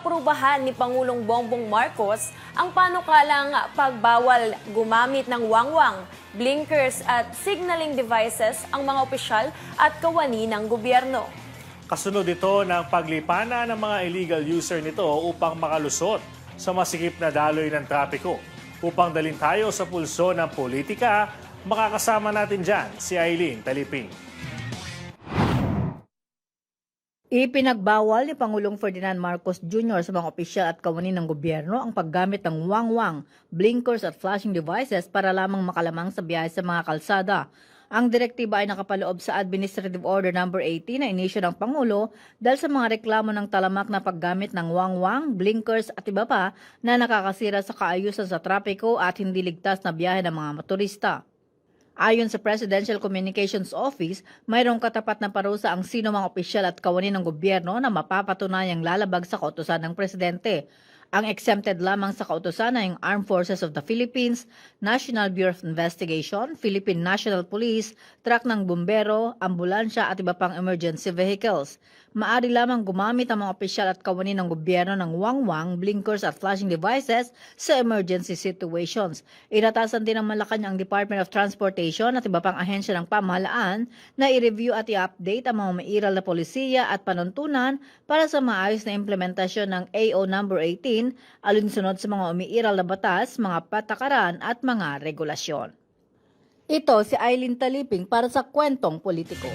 naaprubahan ni Pangulong Bongbong Marcos ang panukalang pagbawal gumamit ng wangwang, blinkers at signaling devices ang mga opisyal at kawani ng gobyerno. Kasunod ito ng paglipana ng mga illegal user nito upang makalusot sa masikip na daloy ng trapiko. Upang dalin tayo sa pulso ng politika, makakasama natin dyan si Eileen Taliping. Ipinagbawal ni Pangulong Ferdinand Marcos Jr. sa mga opisyal at kawani ng gobyerno ang paggamit ng wangwang, blinkers at flashing devices para lamang makalamang sa biyahe sa mga kalsada. Ang direktiba ay nakapaloob sa Administrative Order No. 80 na inisyo ng Pangulo dahil sa mga reklamo ng talamak na paggamit ng wangwang, blinkers at iba pa na nakakasira sa kaayusan sa trapiko at hindi ligtas na biyahe ng mga motorista. Ayon sa Presidential Communications Office, mayroong katapat na parusa ang sino mga opisyal at kawani ng gobyerno na mapapatunayang lalabag sa kautusan ng presidente. Ang exempted lamang sa kautusan ay ang Armed Forces of the Philippines, National Bureau of Investigation, Philippine National Police, truck ng bumbero, ambulansya at iba pang emergency vehicles. Maari lamang gumamit ang mga opisyal at kawani ng gobyerno ng wangwang, blinkers at flashing devices sa emergency situations. Inatasan din ng Malacanang Department of Transportation at iba pang ahensya ng pamahalaan na i-review at i-update ang mga mairal na polisiya at panuntunan para sa maayos na implementasyon ng AO number 18 alinsunod sa mga umiiral na batas, mga patakaran at mga regulasyon. Ito si Eileen Taliping para sa Kwentong Politiko.